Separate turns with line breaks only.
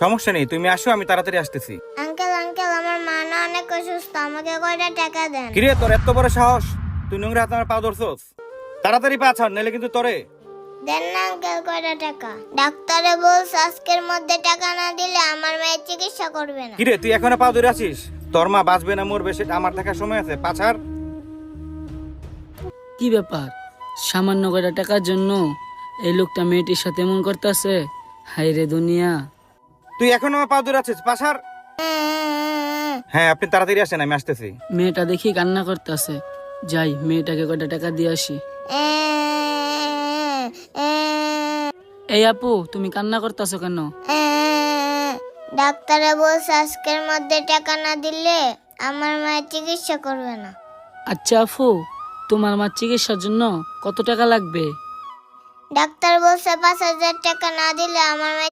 সমস্যা নেই তুমি আসো আমি তাড়াতাড়ি আসতেছি।
আঙ্কেল আঙ্কেল আমার মা না অনেক অসুস্থ আমাকে কয়টা টাকা দেন?
কিরে তোর এত বড় সাহস? তুই নোংরা হাতে আমার পা ধরছস। তাড়াতাড়ি পা ছাড় নাহলে কিন্তু তোরে।
দেন না আঙ্কেল কয়টা টাকা? ডাক্তারে বলছে আজকের মধ্যে টাকা না দিলে আমার মেয়ের চিকিৎসা করবে না।
কিরে তুই এখনও পা ধরে আছিস? তোর মা বাঁচবে না মরবে সেটা আমার দেখার সময় আছে পাছার
কি ব্যাপার? সামান্য কয়টা টাকার জন্য এই লোকটা মেয়েটির সাথে এমন করতেছে? হাই রে দুনিয়া।
তুই এখনও আমার পা ধরে আছিস? পাছার হ্যাঁ আপনি তাড়াতাড়ি আসেন আমি আসতেছি।
মেয়েটা দেখি কান্না করতেছে। যাই মেয়েটাকে কয়টা টাকা দিয়ে আসি। এই আপু তুমি কান্না করতেছো কেন?
ডাক্তারে বলছে আজকের মধ্যে টাকা না দিলে আমার মায়ের চিকিৎসা করবে না।
আচ্ছা আপু তোমার মার চিকিৎসার জন্য কত টাকা লাগবে?
ডাক্তার বলছে পাঁচ হাজার টাকা না দিলে আমার মেয়ে